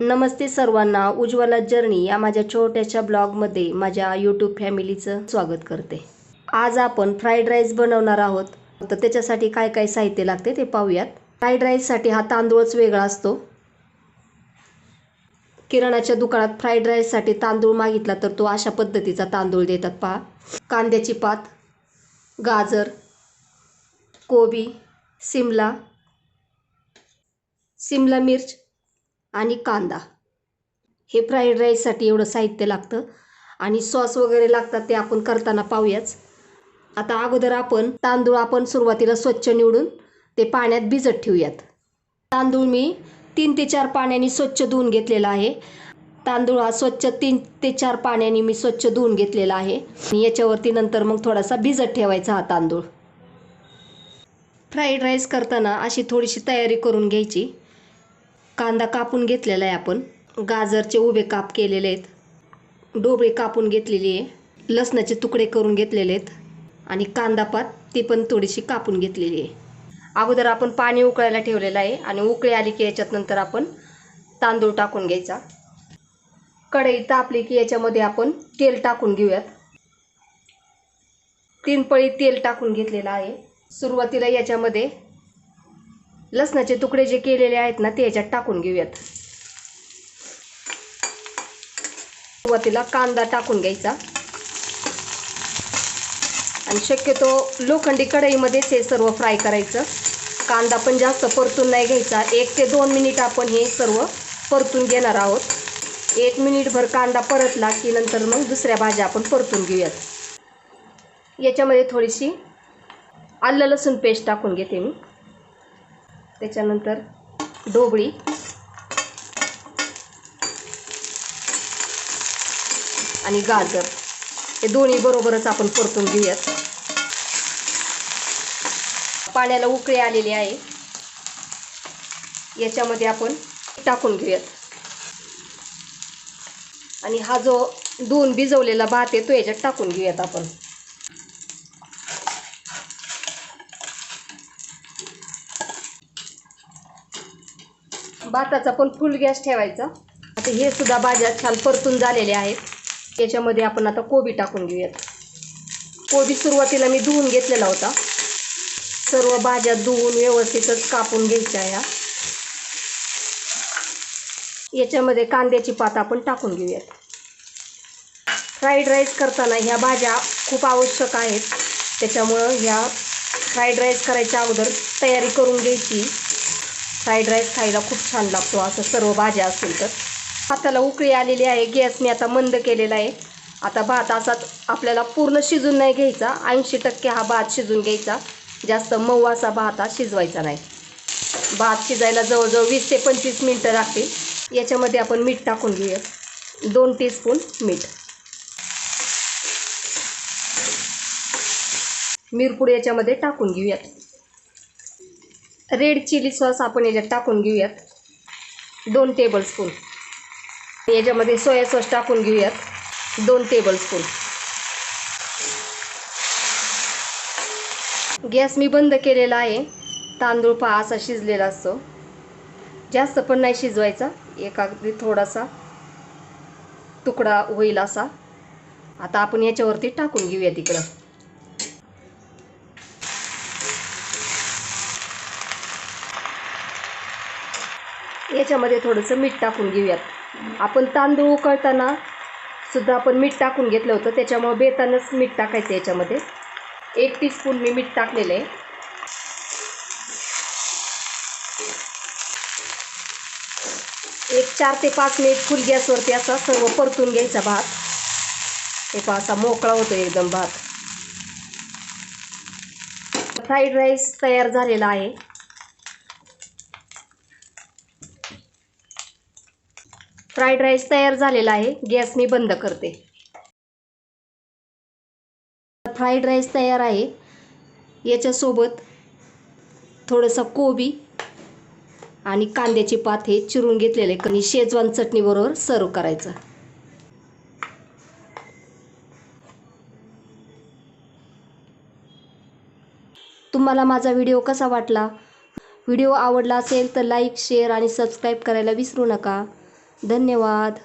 नमस्ते सर्वांना. उज्ज्वला जर्नी या माझ्या छोट्याशा ब्लॉगमध्ये माझ्या यूट्यूब फॅमिलीचं स्वागत करते. आज आपण फ्राईड राईस बनवणार आहोत. तर त्याच्यासाठी काय काय साहित्य लागते ते पाहूयात. फ्राईड राईससाठी हा तांदूळच वेगळा असतो. किराणाच्या दुकानात फ्राईड राईससाठी तांदूळ मागितला तर तो अशा पद्धतीचा तांदूळ देतात पहा. कांद्याची पात गाजर कोबी सिमला सिमला मिर्च आणि कांदा. हे फ्राईड राईससाठी एवढं साहित्य लागतं. आणि सॉस वगैरे लागतात ते आपण करताना पाहूयाच. आता अगोदर आपण तांदूळ आपण सुरुवातीला स्वच्छ निवडून ते पाण्यात भिजत ठेवूयात. तांदूळ मी तीन ते चार पाण्याने स्वच्छ धुवून घेतलेला आहे. तांदूळ हा स्वच्छ तीन ते चार पाण्याने मी स्वच्छ धुवून घेतलेला आहे. याच्यावरती नंतर मग थोडासा भिजत ठेवायचा हा तांदूळ. फ्राईड राईस करताना अशी थोडीशी तयारी करून घ्यायची. कांदा कापून घेतलेला आहे आपण. गाजरचे उभे काप केलेले आहेत. डोबळे कापून घेतलेली आहे. लसणाचे तुकडे करून घेतलेले आहेत. आणि कांदा पात ती पण थोडीशी कापून घेतलेली आहे. अगोदर आपण पाणी उकळायला ठेवलेलं आहे आणि उकळी आली की याच्यात नंतर आपण तांदूळ टाकून घ्यायचा. कढई तापली की याच्यामध्ये आपण तेल टाकून घेऊयात. तीन पळी तेल टाकून घेतलेलं आहे. सुरुवातीला याच्यामध्ये लसणाचे तुकडे जे केलेले आहेत ना ते याच्यात टाकून घेऊयात. सुरुवातीला कांदा टाकून घ्यायचा. आणि शक्यतो लोखंडी कढईमध्येच हे सर्व फ्राय करायचं. कांदा पण जास्त परतून नाही घ्यायचा. एक ते दोन मिनिट आपण हे सर्व परतून घेणार आहोत. एक मिनिटभर कांदा परतला की नंतर मग दुसऱ्या भाज्या आपण परतून घेऊयात. याच्यामध्ये थोडीशी आलं लसूण पेस्ट टाकून घेते मी. त्याच्यानंतर ढोबळी. आणि गाजर. हे दोन्ही बरोबरच आपण परतून घेऊयात. पाण्याला उकळी आलेली आहे. याच्यामध्ये आपण टाकून घेऊयात. आणि हा जो दोन भिजवलेला भात आहे तो याच्यात टाकून घेऊयात आपण. भाताचा पण फुल गॅस ठेवायचा. आता हे सुद्धा भाज्या छान परतून झालेले आहेत. याच्यामध्ये आपण आता कोबी टाकून घेऊयात. कोबी सुरुवातीला मी धुवून घेतलेला होता. सर्व भाज्या धुवून व्यवस्थितच कापून घ्यायच्या ह्या याच्यामध्ये कांद्याची पात आपण टाकून घेऊयात. फ्राईड राईस करताना ह्या भाज्या खूप आवश्यक आहेत. त्याच्यामुळं ह्या फ्राईड राईस करायच्या अगोदर तयारी करून घ्यायची. फ्राईड राईस खायला खूप छान लागतो असं सर्व भाज्या असतील तर. भाताला उकळी आलेली आहे गॅस मी आता मंद केलेला आहे. आता भात असाच आपल्याला पूर्ण शिजून नाही घ्यायचा ऐंशी टक्के हा भात शिजून घ्यायचा. जास्त मऊ असा भात हा शिजवायचा नाही. भात शिजायला जवळजवळ वीस ते पंचवीस मिनटं लागतील. याच्यामध्ये आपण मीठ टाकून घेऊया. दोन टीस्पून मीठ. मिरपूड याच्यामध्ये टाकून घेऊयात. रेड चिली सॉस आपण याच्यात टाकून घेऊयात. दोन टेबलस्पून याच्यामध्ये सोया सॉस टाकून घेऊयात. दोन टेबलस्पून गॅस मी बंद केलेला आहे. तांदूळ पहा असा शिजलेला असतो. जास्त पण नाही शिजवायचा. एक अगदी थोडासा तुकडा होईल असा. आता आपण याच्यावरती टाकून घेऊया तिकडं. याच्यामध्ये थोडंसं मीठ टाकून घेऊयात. आपण तांदूळ उकळताना सुद्धा आपण मीठ टाकून घेतलं होतं. त्याच्यामुळं बेतानच मीठ टाकायचं याच्यामध्ये. एक टीस्पून मी मीठ टाकलेलं आहे. एक चार ते पाच मिनिट फुल गॅसवरती असा सर्व परतून घ्यायचा भात. हे पहा असा मोकळा होतो एकदम भात. फ्राईड राईस तयार झालेला आहे. फ्राईड राईस तयार झालेला आहे. गॅस मी बंद करते. फ्राईड राईस तयार आहे. याच्यासोबत थोडंसं कोबी आणि कांद्याची पात हे चिरून घेतलेले आणि शेजवान चटणीबरोबर सर्व करायचं. तुम्हाला माझा व्हिडिओ कसा वाटला? व्हिडिओ आवडला असेल तर लाईक शेअर आणि सबस्क्राईब करायला विसरू नका. धन्यवाद.